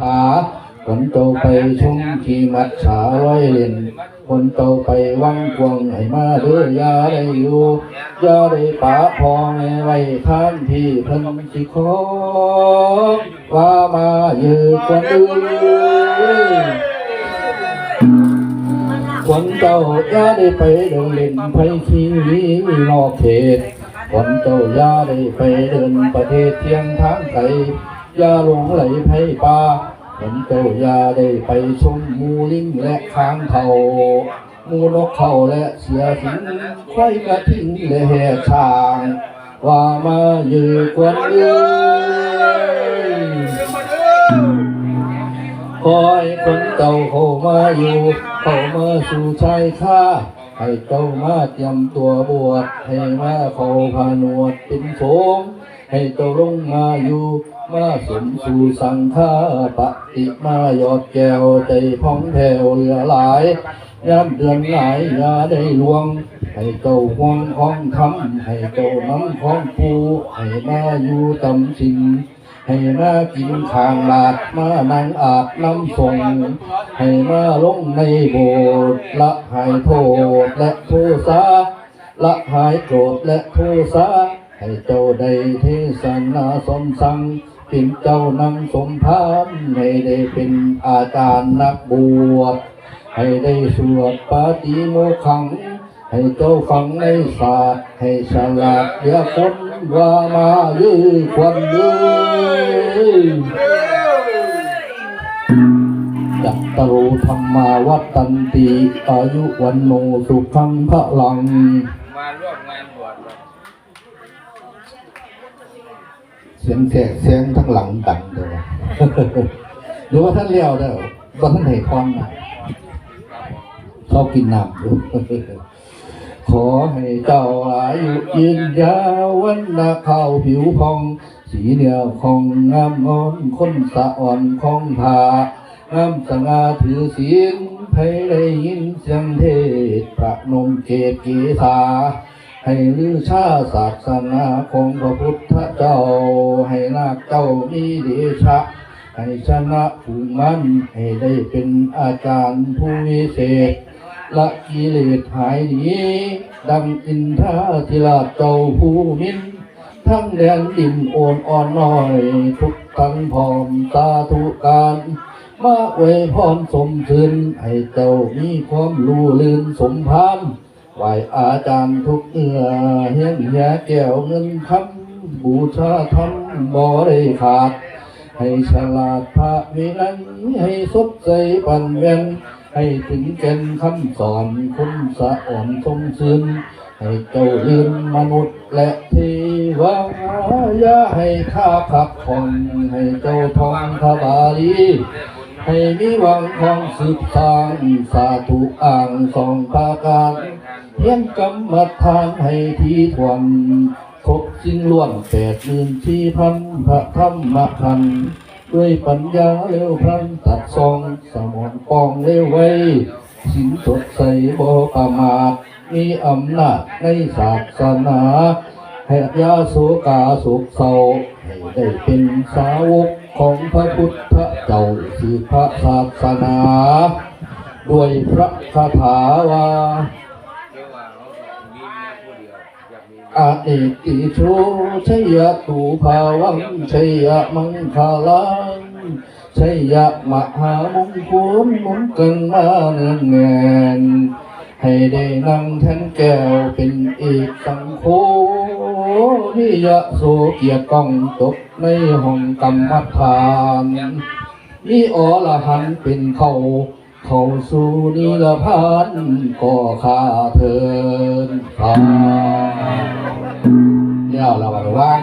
ผาคนโตไปชมขีมัดฉาร้อยเล่นคนโตไปวังกวงให้มาเด้อยาได้อยู่ยาได้ป่าพอแม่ไว้ท่านพี่เพิ่นสิขอว่ามาเยือกันเอ้ยคนเจ้าอย่าได้ไปเดินเล่นไปชีวิตนอกเขตคนเจ้าอย่าได้ไปเดินประเทศเทียงทางไกลอย่าหลงไหลไผป่า คนเจ้าอย่าได้ไปชมมูลิงและค้างเขาหมูนกเขาและเสือสิงควายกระทิงและแห่ช้าง ว่ามาเยือกวนเอ้ยคอยคนเจ้าเขามาอยู่ เขามาสู่ชายค่าให้เจ้ามาเตรียมตัวบวชให้มาเขาผานวดเป็นโสงให้เจ้าลงมาอยู่ มาสมสู่สังฆาปฏิมายอดแก้วใจพ้องแผ่วเหลือหลายยามเดือนหลายอย่าได้ลวง ให้เจ้าห่วงของทำให้เจ้าน้ำของปูให้มาอยู่ตำสิงให้มากินข้างบาทมานั่งอาบน้ำส่ง ให้มาลงในโบสถ์ละหายโทษและโทษาละหายโกรธและโทษาให้เจ้าได้เทศนาสมสัง เป็นเจ้านำสมภารให้ได้เป็นอาจารย์นักบวชให้ได้สวดปาฏิโมกขัง ให้เจ้าฟังในศาสตร์ให้ฉลาดเดียวคนว่ามายื้อควันยื้อจัตรุธรรมาวัตตันติอายุวันโนสุขังพลัง มาร่วมงานบวช เสียงแสกเสียงทั้งหลังดังเด้อหรือว่าท่านเลี้ยวเด้อว่าท่านให้พรนะชอบกินน้ำอยู่ขอให้เจ้าอายุยืนยาววันนาข้าผิวพอง สีเหนือของงามงอนคนสะอ่อนของผางามสง่าถือศีลไผได้ยินเสียงเทศน์ประนมเกตกีสา ให้ลือชาศาสนาของพระพุทธเจ้า ให้นาคเจ้ามีเดชะ ให้ชนะผู้มันให้ได้เป็นอาจารย์ผู้วิเศษ ละกิเลสหายหนีดังอินทาธิราชเจ้าผู้มินทั้งแดนดินโอนอ่อนน้อย ทุกทั้งพร้อมสาธุการมาไว้พรสมถึนให้เจ้ามีความรู้ลื่นสมพาน ไหวอาจารย์ทุกเอื้อเฮียนเหียแก้วเงินคำบูชาธรรมบ่ได้ขาด ให้ฉลาดพระวินัยให้สดใสปันเวียนให้ถึงแก่นคำสอนคุณสะอ่อนทรงซึ้งให้เจ้าลืมมนุษย์และเทวาอย่าให้ข้าพักผ่อนให้เจ้าทองทบาลีให้มีหวังของสืบสางสาธุอ่างสองตาการ เพียงกรรมฐานให้ทีทวนครบสิ้นล้วนแปดหมื่นที่พันพระธรรมคัน ด้วยปัญญาเร็วพลันตัดซองสมองปองเร็วไว้สินสดใสบ่ประมาทมีอำนาจในศาสนาให้ยาโสกาสุขเศร้าให้ได้เป็นสาวกของพระพุทธเจ้าสืบพระศาสนา ด้วยพระคาถาว่า เรียกว่าเขามีเมียผู้เดียว อากมีอาเอกติโชชัยตูภาวังชัยยมังคาลังชัยยมหามงคลมุนกันมาเนืองแงนให้ได้นั่งแทนแก้วเป็นเอกสังโฆนิยะโสเกียกองตกในห้องกรรมฐานมีอรหันเป็นเขา เขาสู่นิรพันก็ข้าเทินสาเนี่ยเราระว่าง